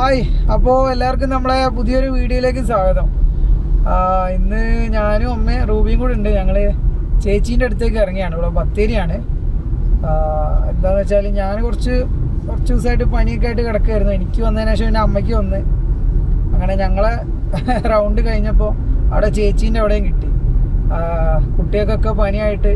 Hi. അപ്പോൾ എല്ലാവർക്കും നമ്മളെ പുതിയൊരു വീഡിയോയിലേക്ക് സ്വാഗതം. ഇന്ന് ഞാനും അമ്മയും റൂബിയും കൂടെ ഉണ്ട്. ഞങ്ങൾ ചേച്ചീന്റെ അടുത്തേക്ക് ഇറങ്ങിയാണ്. ഇവിടെ ബത്തേരിയാണ്. എന്താണെന്ന് വെച്ചാൽ ഞാൻ കുറച്ച് കുറച്ച് ദിവസമായിട്ട് പനിയൊക്കെ ആയിട്ട് കിടക്കുമായിരുന്നു എനിക്ക് വന്നതിന് ശേഷം എന്റെ അമ്മയ്ക്ക് വന്ന്. അങ്ങനെ ഞങ്ങളെ റൗണ്ട് കഴിഞ്ഞപ്പോൾ അവിടെ ചേച്ചീന്റെ അവിടെയും കിട്ടി. കുട്ടികൾക്കൊക്കെ പനിയായിട്ട്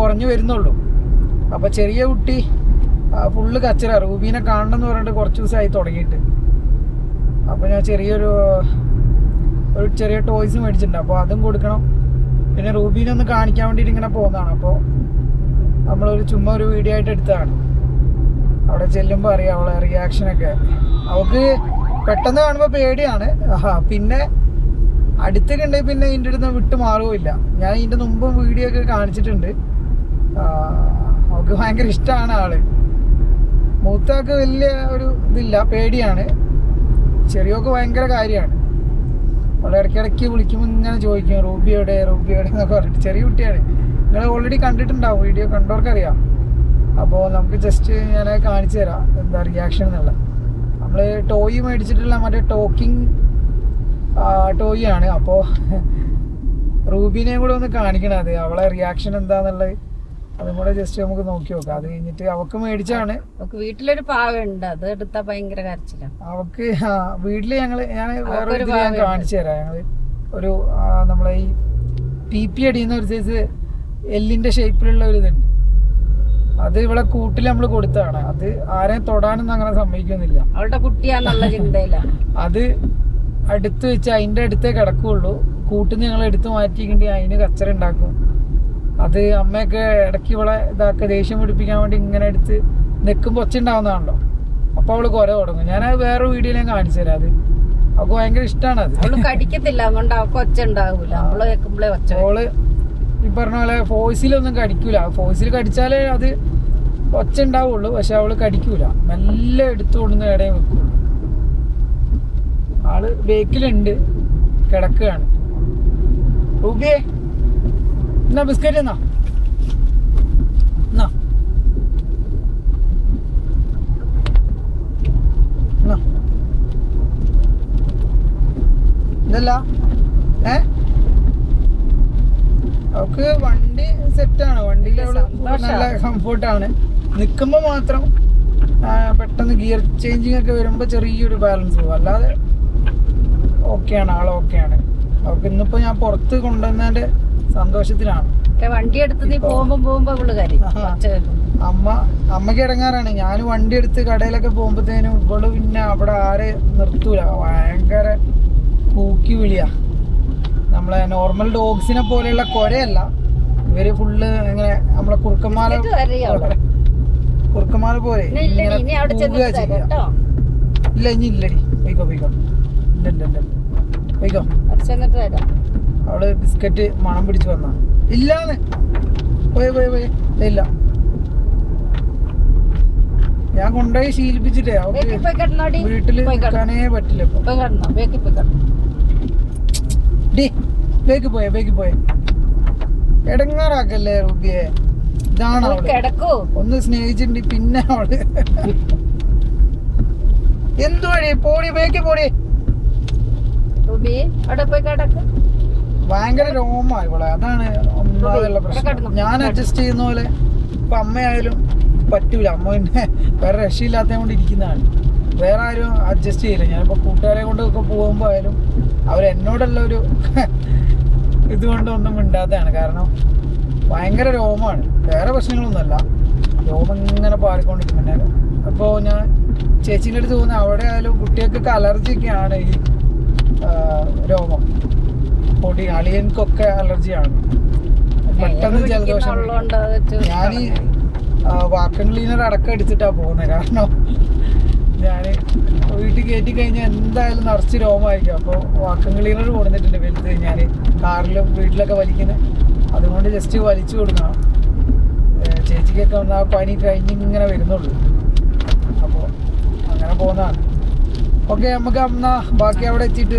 കുറഞ്ഞു വരുന്നുള്ളൂ. അപ്പോൾ ചെറിയ കുട്ടി ഫുള്ള് കച്ചറ. റൂബീനെ കാണണം എന്ന് പറഞ്ഞിട്ട് കുറച്ച് ദിവസമായി തുടങ്ങിയിട്ട്. അപ്പോൾ ഞാൻ ചെറിയൊരു ഒരു ചെറിയ ടോയ്സ് മേടിച്ചിട്ടുണ്ട്. അപ്പോൾ അതും കൊടുക്കണം. പിന്നെ റൂബീനെ ഒന്ന് കാണിക്കാൻ വേണ്ടിയിട്ട് ഇങ്ങനെ പോകുന്നതാണ് അപ്പോൾ നമ്മളൊരു ചുമ്മാ ഒരു വീഡിയോ ആയിട്ട് എടുത്തതാണ്. അവിടെ ചെല്ലുമ്പോൾ അറിയാം അവളെ റിയാക്ഷനൊക്കെ അവൾക്ക് പെട്ടെന്ന് കാണുമ്പോൾ പേടിയാണ്. പിന്നെ അടുത്തൊക്കെ ഉണ്ടെങ്കിൽ പിന്നെ ഇതിന്റെ അടുത്ത് വിട്ട് മാറുകയില്ല. ഞാൻ ഇതിന്റെ മുമ്പും വീഡിയോ ഒക്കെ കാണിച്ചിട്ടുണ്ട്. അവൾക്ക് ഭയങ്കര ഇഷ്ടമാണ് ആൾ. മൂത്താക്ക് വലിയ ഒരു ഇതില്ല പേടിയാണ്. ചെറിയൊക്കെ ഭയങ്കര കാര്യമാണ്. അവളെ ഇടയ്ക്കിടയ്ക്ക് വിളിക്കുമ്പോൾ ഇങ്ങനെ ചോദിക്കും റൂബിയോടെ റൂബിയോടെ എന്നൊക്കെ പറഞ്ഞിട്ട്. ചെറിയ കുട്ടിയാണ്. നിങ്ങൾ ഓൾറെഡി കണ്ടിട്ടുണ്ടാവും വീഡിയോ കണ്ടവർക്കറിയാം. അപ്പോൾ നമുക്ക് ജസ്റ്റ് ഞാൻ കാണിച്ചു തരാം എന്താ റിയാക്ഷൻ എന്നുള്ള നമ്മൾ ടോയ് മേടിച്ചിട്ടുള്ള മറ്റേ ടോക്കിംഗ് ടോയ് ആണ്. അപ്പോൾ റൂബിനെയും കൂടെ ഒന്ന് കാണിക്കണം അത്. അവളെ റിയാക്ഷൻ എന്താന്നുള്ളത്. അതും കൂടെ ജസ്റ്റ് നമുക്ക് നോക്കി നോക്കാം അത് കഴിഞ്ഞിട്ട് അവക്ക് മേടിച്ചാണ്. നമുക്ക് വീട്ടിലൊരു പാവയുണ്ട് അത് എടുത്താ ഭയങ്കര കരച്ചിലാണ് അവക്ക് വീട്ടിൽ ഞങ്ങൾ ഞാൻ വേറെ ഒരു ഞാൻ കാണിച്ചു തരാം. ഞങ്ങൾ ഒരു നമ്മളെ ഈ പി പി അടിയുന്ന ഒരു സൈസ് എല്ലിന്റെ ഷേപ്പിലുള്ള ഒരു ഇതുണ്ട്. അത് ഇവിടെ കൂട്ടിൽ നമ്മൾ കൊടുത്താണ്. അത് ആരെയും തൊടാനൊന്നും അങ്ങനെ സമ്മതിക്കുന്നില്ല. അവളുടെ കുട്ടിയാന്നുള്ള ചിന്തയിലാണ് അത് അടുത്ത് വെച്ച് അതിന്റെ അടുത്തേ കിടക്കുള്ളൂ. കൂട്ടിൽ നിന്ന് ഞങ്ങൾ എടുത്തു മാറ്റിക്കണ്ടി അതിന് കച്ചറ ഉണ്ടാക്കും. അത് അമ്മയൊക്കെ ഇടയ്ക്ക് ഇവളെ ഇതാക്കുക ദേഷ്യം പിടിപ്പിക്കാൻ വേണ്ടി ഇങ്ങനെ എടുത്ത് നിൽക്കുമ്പോൾ ഒച്ചുണ്ടാവുന്നതാണല്ലോ അപ്പോൾ അവൾ കുര തുടങ്ങും. ഞാനത് വേറെ വീഡിയോയിൽ ഞാൻ കാണിച്ചു തരാം അത്. അവൾക്ക് ഭയങ്കര ഇഷ്ടമാണ് അത്. അവൾ കടിക്കത്തില്ല. അതുകൊണ്ട് അവൾക്ക് ഒച്ച ഉണ്ടാവില്ല കേൾക്കുമ്പോഴേ ഒച്ച. അവൾ ഈ പറഞ്ഞ പോലെ ഫോഴ്സിലൊന്നും കടിക്കൂല. ഫോഴ്സിൽ കടിച്ചാലേ അത് ഒച്ച ഉണ്ടാവുള്ളൂ. പക്ഷെ അവൾ കടിക്കൂല. നല്ല എടുത്തു കൊണ്ടുവന്ന് ഇടയിൽ വെക്കുള്ളൂ. ആൾ ബേക്കിലുണ്ട് കിടക്കുകയാണ്. റൂബിയെ. എന്നാ ബിസ്ക്കറ്റ് എന്നാ? എന്നാ? എന്നാ? ഇതല്ല? ഏ? അവക്ക് വണ്ടി സെറ്റാണ്. വണ്ടിയിൽ നല്ല കംഫർട്ടാണ്. നിൽക്കുമ്പോൾ മാത്രം പെട്ടെന്ന് ഗിയർ ചേഞ്ചിങ് ഒക്കെ വരുമ്പോൾ ചെറിയൊരു ബാലൻസ് പോകും. അല്ലാതെ ഓക്കെയാണ് ആൾ ഓക്കെയാണ്. അവർക്ക് ഇന്നിപ്പോൾ ഞാൻ പുറത്ത് കൊണ്ടുവന്നതിന്റെ സന്തോഷത്തിലാണ്. വണ്ടി എടുത്ത് നീ പോകുമ്പോ പോകുമ്പോ കരയും. കേൾക്കും അമ്മ അമ്മയ്ക്ക് ഇടങ്ങാറാണ്. ഞാൻ വണ്ടി എടുത്ത് കടയിലൊക്കെ പോകുമ്പോഴത്തേനും ഇവൾ പിന്നെ അവിടെ ആരെ നിർത്തൂല. ഭയങ്കര കൂക്കി വിളിയാ. നമ്മളെ നോർമൽ ഡോഗ്സിനെ പോലെയുള്ള കൊരയല്ല. ഇവർ ഫുള്ള് ഇങ്ങനെ നമ്മളെ കുറുക്കന്മാല കുറുക്കന്മാരെ. കുറുക്കന്മാല പോലെ ഇല്ല ഇനി ഇല്ലടി പോയിക്കോ പോയിക്കോ ഇല്ല ഇല്ല ഇല്ല പോയിക്കോ അവൾ ബിസ്ക്കറ്റ് മണം പിടിച്ച് വന്ന. ഇല്ലാന്ന്. പോയി പോയി പോയി. ഇല്ല. ഞാൻ കൊണ്ടുപോയി ശീലിപ്പിച്ചിട്ടേ. വീട്ടിൽ നിൽക്കാനേ പറ്റില്ല ഡി ബേക്ക് പോയ ബേക്ക് പോയ. എടങ്ങാറാക്കല്ലേ റുബിയെ. ഇതാണ് അവൾ ഒന്ന് സ്നേഹിച്ചിട്ടുണ്ട് പിന്നെ അവൾ. എന്തുവഴി പോടി ബേക്ക് പോടി. റുബി അവിടെ പോയി കിടക്ക്. ഭയങ്കര രോമമാണ് ഇവിടെ അതാണ് ഒന്നാമതുള്ള പ്രശ്നം. ഞാൻ അഡ്ജസ്റ്റ് ചെയ്യുന്ന പോലെ ഇപ്പൊ അമ്മയായാലും പറ്റൂല. അമ്മ പിന്നെ വേറെ രക്ഷയില്ലാത്ത കൊണ്ട് ഇരിക്കുന്നതാണ്. വേറെ ആരും അഡ്ജസ്റ്റ് ചെയ്യില്ല. ഞാനിപ്പോ കൂട്ടുകാരെ കൊണ്ട് ഒക്കെ പോകുമ്പോ ആയാലും അവർ എന്നോടുള്ള ഒരു ഇതുകൊണ്ട് ഒന്നും മിണ്ടാത്തതാണ്. കാരണം ഭയങ്കര രോമാണ് വേറെ പ്രശ്നങ്ങളൊന്നുമല്ല. രോമം ഇങ്ങനെ പാറിക്കൊണ്ടിരിക്കുന്നുണ്ട്. അപ്പോൾ ഞാൻ ചേച്ചീന്റെ അടുത്ത് പോകുന്ന അവിടെ ആയാലും കുട്ടികൾക്കൊക്കെ അലർജിയൊക്കെയാണ് ഈ രോമം. പൊടി അളിയൻകൊക്കെ അലർജിയാണ്. പെട്ടെന്ന് ജലദോഷം ഞാൻ വാക്കൺ ക്ലീനർ അടക്കം എടുത്തിട്ടാ പോകുന്നത് കാരണം ഞാൻ വീട്ടിൽ കയറ്റി കഴിഞ്ഞാൽ എന്തായാലും നിറച്ച് രോമമായിരിക്കും അപ്പോൾ വാക്കൺ ക്ലീനർ കൊടുത്തിട്ടുണ്ട് വലുത്. ഞാൻ കാറിലും വീട്ടിലൊക്കെ വലിക്കുന്നത് അതുകൊണ്ട് ജസ്റ്റ് വലിച്ചു കൊടുക്കണം. ചേച്ചിക്കൊക്കെ വന്ന ആ പനി കഴിഞ്ഞ് ഇങ്ങനെ വരുന്നുള്ളൂ. അപ്പോൾ അങ്ങനെ പോകുന്നതാണ്. ഓക്കെ നമുക്ക് അന്നാ ബാക്കി അവിടെ എത്തിയിട്ട്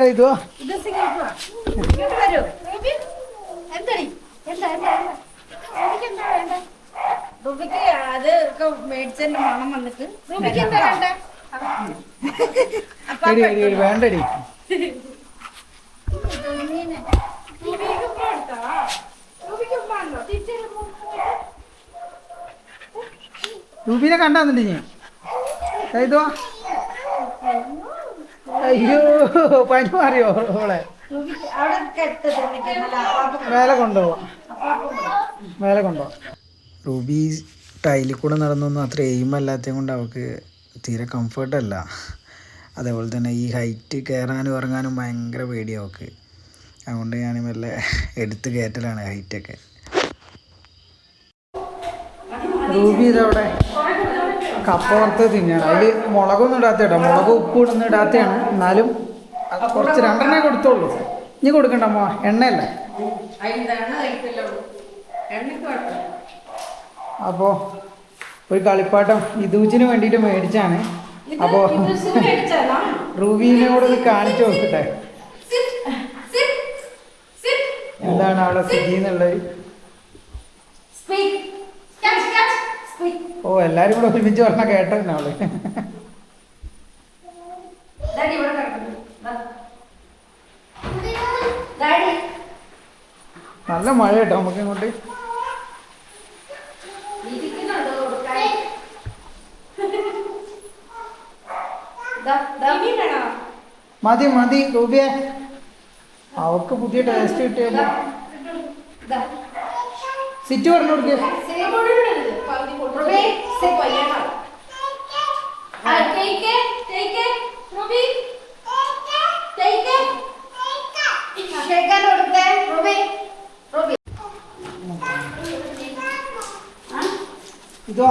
എന്താ റൂബിക്ക് അത് മേടിച്ചതിന്റെ മണം വന്നിട്ട്. റൂബിക്ക് എന്താ വേണ്ടേ? വേണ്ടടി. രൂപീനെ കണ്ടാന്നിട്ട് ഞാൻ ഇതോ. അയ്യോ പനി മാറിയോ കെട്ടത് മേലെ കൊണ്ടുപോവാം. മേലെ കൊണ്ടുപോവാം. റൂബി ടൈലിൽ കൂടെ നടന്നൊന്നും അത്ര എയിം അല്ലാത്തത് കൊണ്ട് അവൾക്ക് തീരെ കംഫർട്ടല്ല അതേപോലെ തന്നെ ഈ ഹൈറ്റ് കയറാനും ഇറങ്ങാനും ഭയങ്കര പേടി അവൾക്ക്. അതുകൊണ്ട് ഞാൻ മെല്ലെ എടുത്ത് കയറ്റലാണ് ഹൈറ്റൊക്കെ റൂബി ഇതവിടെ കപ്പ വറുത്ത് തിന്നാണ്. അതിൽ മുളകൊന്നും ഇടാത്ത കേട്ടോ മുളക് ഉപ്പ് ഇടുന്ന ഇടാത്തയാണ് എന്നാലും കുറച്ച് രണ്ടെണ്ണേ കൊടുത്തോളൂ ഇനി കൊടുക്കണ്ട അമ്മ എണ്ണയല്ലേ? അപ്പോൾ ഒരു കളിപ്പാട്ടം ഇതൂച്ചിന് വേണ്ടിട്ട് മേടിച്ചാണ്. അപ്പോൾ റൂബീനോട് ഇത് കാണിച്ചു നോക്കട്ടെ എന്താണ് അവിടെ സ്ഥിതി എന്നുള്ളത്? ഓ എല്ലാരും കൂടെ ഒരുമിച്ച് പറഞ്ഞ കേട്ടോ അവൾ. നല്ല മഴ കേട്ടോ നമുക്ക് ഇങ്ങോട്ട് മതി മതി റൂബിയെ അവക്ക് പുതിയ ടേസ്റ്റ് കിട്ടിയല്ലോ. സിറ്റ് പറഞ്ഞു കൊടുക്കേ. ഇതോ.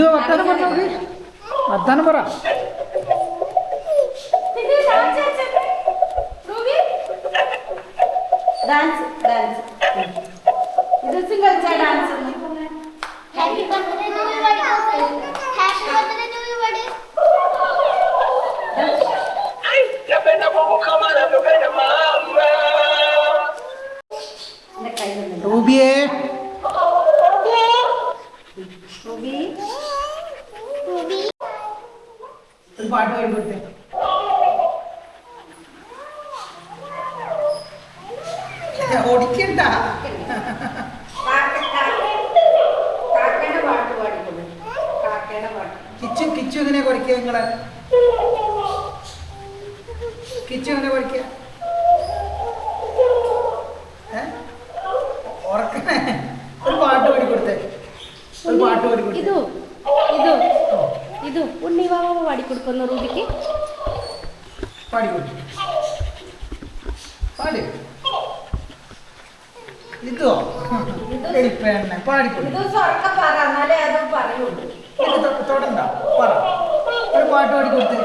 ಅದು ಅತ್ತಾನ ಬರ ನೋಡ್ರಿ ಅತ್ತಾನ ಬರ ಡ್ಯಾನ್ಸ್ ಡ್ಯಾನ್ಸ್ ಇದು ಸಿಂಗಲ್ ಚಾ dance happy birthday to you buddy happy birthday to you buddy ರೂಬಿಯೇ Ruby പാട്ട് കഴിയുമ്പോഴത്തെ ഓടിക്കണ്ട. കിച്ചു കിച്ചു എങ്ങനെ കുറയ്ക്കുക നിങ്ങൾ? കിച്ചു എങ്ങനെ കുറയ്ക്കുക ഉറക്കണേ ഒരു പാട്ട് പാടി കൊടുത്തേ. ഒരു പാട്ട് പാടി കൊടുത്തേ. ಇದು ಉಣ್ಣಿ ಬಾಬಾ ಮಾಡಿ കൊടുക്കുന്ന റൂബിക്ക് പാടി കൊടുത്തു പാടി ഇതോ എളിപ്പന്നെ പാടിക്കൊടു ഇത് സ്വർക്ക പറ എന്നാലേ അത് പറയുള്ളൂ ഇത് തൊ- തൊടണ്ട പറ ഒരു പാട്ട് പാടി കൊടുത്ത്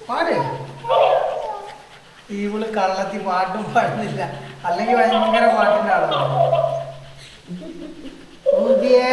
പാട് ഇവള് കള്ളത്തി പാട്ടും പാടുന്നില്ല അല്ലെങ്കിൽ ഭയങ്കര പാട്ടിന്റെ ആളാണ് ഊതിയേ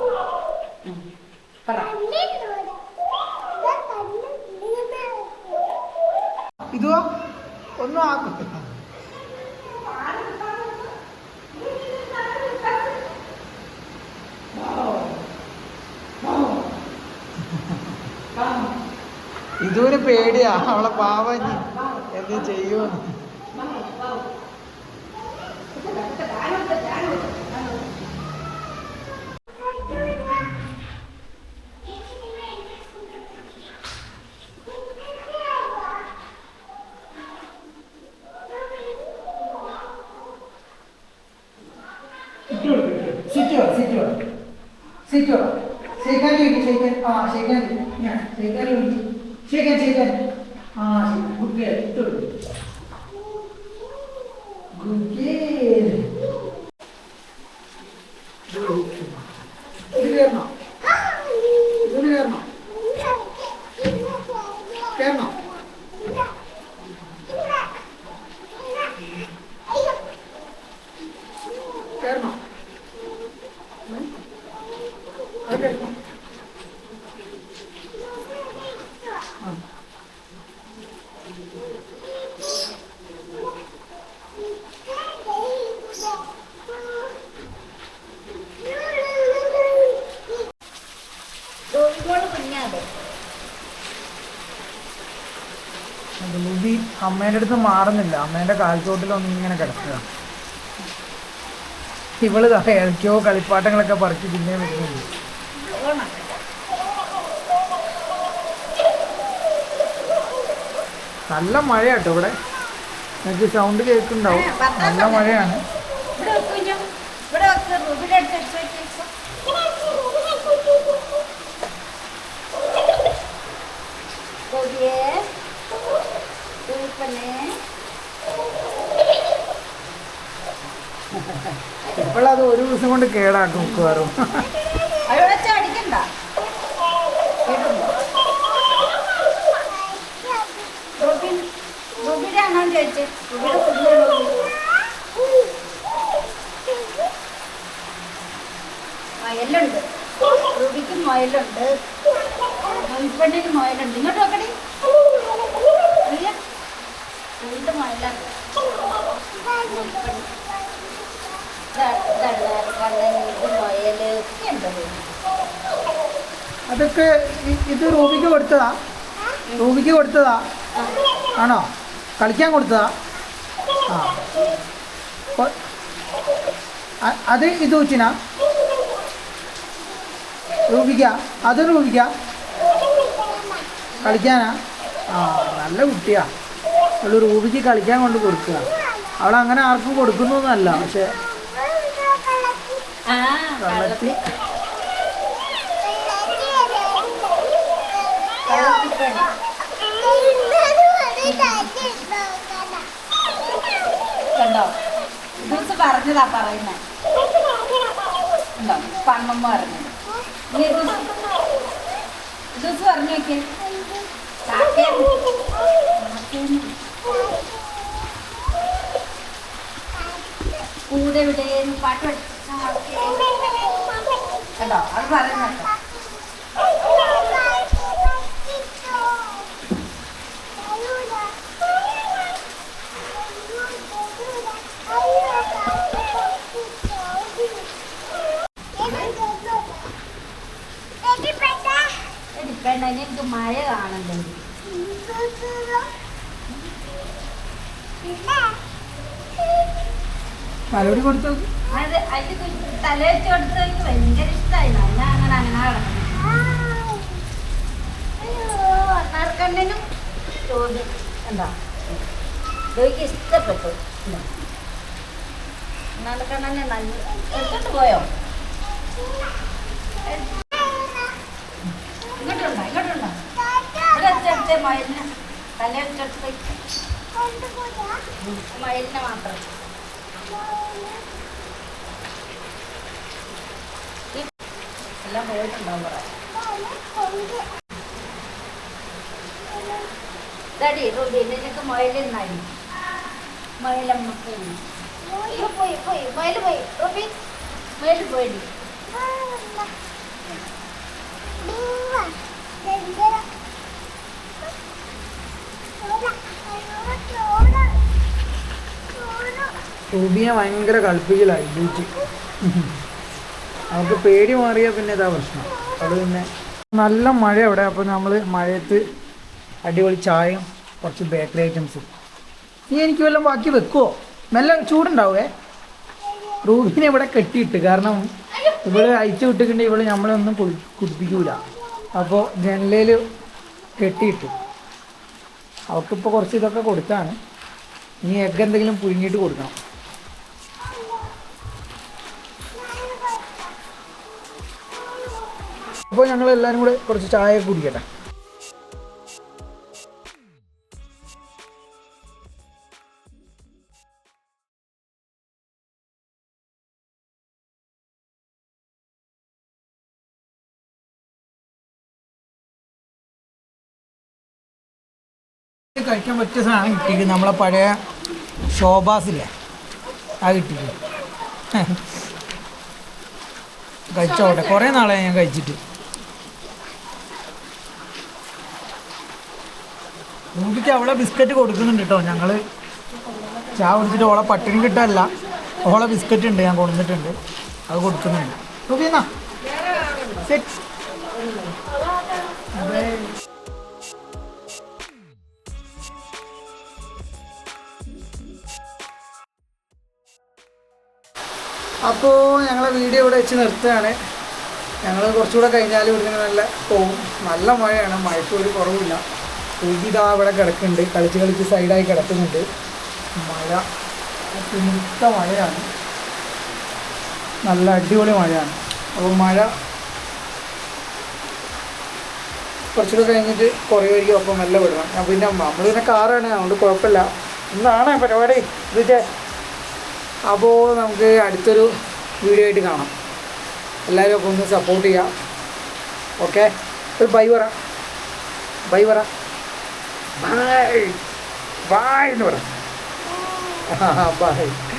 ഇതുവിന് പേടിയാ. അവളെ പാവഞ്ഞി എന്ത് ചെയ്യുമെന്ന് സിറ്റോ സിറ്റോ. ഷെയ്ക്കാൻ ചോദിക്കും ഷെയ്ക്കാൻ ആ ഷെയ്ക്കാൻ ഞാൻ ഷെയ്ക്കാൻ ചോദിക്കും chicken, chicken. Ah, good girl. Good girl. ലൂബി അമ്മേന്റെ അടുത്ത് മാറുന്നില്ല. അമ്മേന്റെ കാൽച്ചോട്ടിലൊന്നും ഇങ്ങനെ കിടക്കുക. ഇവൾ ദാ ഏതൊക്കെയോ കളിപ്പാട്ടങ്ങളൊക്കെ പറിച്ച് പിന്നെ വരുന്നുണ്ട് നല്ല മഴയാട്ടോ ഇവിടെ. എനിക്ക് സൗണ്ട് കേൾക്കുന്നുണ്ടാവും. നല്ല മഴയാണ്. ഇപ്പോഴത് ഒരു ദിവസം കൊണ്ട് കേടാക്കും മിക്കവാറും അവിടെ വെച്ച് അടിക്കണ്ട കേട്ടുണ്ടോ റൂബിൻ ചോദിച്ചേ റൂബിയുടെ കുഞ്ഞാണോ മയലുണ്ട് റൂബിക്ക് മയലുണ്ട് റൂബിപ്പണ്ണിന് മൊയലുണ്ട് ഇങ്ങോട്ട് നോക്കടി. ഇല്ല. റൂബിന്റെ മൊയലാണ് അതൊക്കെ ഇത് റൂബിക്ക് കൊടുത്തതാ? റൂബിക്ക് കൊടുത്തതാ? ആണോ? കളിക്കാൻ കൊടുത്തതാ. ആ. അത് ഇത് വെച്ചിനാ. രൂപിക്ക അത് രൂപിക്ക. കളിക്കാനാ? ആ നല്ല കുട്ടിയാ. അവൾ രൂപിക്ക് കളിക്കാൻ കൊണ്ട് കൊടുക്കുക. അവൾ അങ്ങനെ ആർക്കും കൊടുക്കുന്നൊന്നുമല്ല പക്ഷെ. കള്ളത്തിപ്പണി കണ്ടോ ദിവസം പറഞ്ഞതാ പറയുന്നേ. ഉണ്ടോ? പണ്ണമ്മ പറഞ്ഞത്. ദിവസം പറഞ്ഞു നോക്കിയേ. വിടേന്ന് പാട്ട് കേട്ടോ അത് പറയുന്നോ പെണ്ണ എനിക്ക് മഴ കാണണ്ടേ? തലോടി കൊടുത്തു? അത് അതിന് തല വെച്ച് കൊടുത്ത് എനിക്ക് ഭയങ്കര ഇഷ്ടമായി നല്ല അങ്ങനെ അങ്ങനെ കിടക്കണം അണ്ണാർക്കണ്ണനും ചോദ്യം. എന്താ? എനിക്ക് ഇഷ്ടപ്പെട്ടു. അണ്ണാർക്കണ്ണനെ നല്ല എടുത്തോണ്ട് പോയോ? ഇങ്ങോട്ടുണ്ടോ? ഇങ്ങോട്ടുണ്ടോ? വെച്ചെടുത്തേ മയിലിനെ. തല വെച്ചെടുത്ത് മയിലിനെ മാത്രം. എല്ലാം പോയിട്ടുണ്ടാവും പറയാം ഇതടി റൂബി നിനക്ക് മൊയലെന്നായി മൊയലമ്മക്ക് അയ്യോ പോയി. പോയി. മൊയൽ പോയി. റൂബി മൊയൽ പോയി. റൂബിനെ ഭയങ്കര കളിപ്പിക്കലായി ബീച്ച് അവർക്ക് പേടി മാറിയാൽ പിന്നെ ഇതാ പ്രശ്നം. അത് പിന്നെ നല്ല മഴ അവിടെ അപ്പോൾ നമ്മൾ മഴയത്ത് അടിപൊളി ചായയും കുറച്ച് ബേക്കറി ഐറ്റംസും. നീ എനിക്ക് വല്ലതും ബാക്കി വെക്കുമോ മെല്ലെ ചൂടുണ്ടാവേ റൂബിനെ ഇവിടെ കെട്ടിയിട്ട് കാരണം ഇവിടെ അയച്ചു വിട്ടിട്ടുണ്ടെങ്കിൽ ഇവൾ നമ്മളൊന്നും കുടി കുടിപ്പിക്കൂല. അപ്പോൾ ജനലയിൽ കെട്ടിയിട്ടു. അവൾക്കിപ്പോൾ കുറച്ച് ഇതൊക്കെ കൊടുത്താണ്. ഇനി എഗ്ഗ് എന്തെങ്കിലും പുഴുങ്ങിയിട്ട് കൊടുക്കണം. അപ്പോൾ ഞങ്ങൾ എല്ലാവരും കൂടെ കുറച്ച് ചായ കുടിക്കട്ടെ. കഴിക്കാൻ പറ്റിയ സാധനം കിട്ടിയത് നമ്മളെ പഴയ ഷോബാസില്ലേ? ആ കിട്ടിയത് കഴിച്ചോട്ടെ കുറേ നാളായി ഞാൻ കഴിച്ചിട്ട്. ഊബിക്ക് അവളെ ബിസ്ക്കറ്റ് കൊടുക്കുന്നുണ്ട് കേട്ടോ. ഞങ്ങൾ ചായ കുടിച്ചിട്ട് ഓളെ പട്ടിണി കിട്ടല്ല. ഓളെ ബിസ്ക്കറ്റ് ഉണ്ട് ഞാൻ കൊടുത്തിട്ടുണ്ട് അത് കൊടുക്കുന്നുണ്ട്. ഓക്കെ എന്നാ സെറ്റ്. അപ്പോൾ ഞങ്ങളെ വീഡിയോ ഇവിടെ വെച്ച് നിർത്തുകയാണ്. ഞങ്ങൾ കുറച്ചുകൂടെ കഴിഞ്ഞാൽ ഇവിടുന്ന് നല്ല പോവും. നല്ല മഴയാണ്. മഴയ്ക്ക് ഒരു കുറവില്ല. ഇതാ അവിടെ കിടക്കുന്നുണ്ട്. കളിച്ച് കളിച്ച് സൈഡായി കിടക്കുന്നുണ്ട്. മഴ തിമിർത്ത മഴയാണ്. നല്ല അടിപൊളി മഴയാണ്. അപ്പോൾ മഴ കുറച്ചുകൂടെ കഴിഞ്ഞിട്ട് കുറയുമായിരിക്കും. അപ്പം നല്ല വിടണം പിന്നെ നമ്മൾ പിന്നെ കാറാണ്. അതുകൊണ്ട് കുഴപ്പമില്ല. ഇന്നാണ് പരിപാടി? ഇതിന്റെ അപ്പോൾ നമുക്ക് അടുത്തൊരു വീഡിയോ ആയിട്ട് കാണാം. എല്ലാവരും ഒക്കെ ഒന്ന് സപ്പോർട്ട് ചെയ്യാം. ഓക്കെ ഒരു ബൈ പറ. ബൈ പറ. ബൈ ബൈ എന്ന് പറ. ബൈ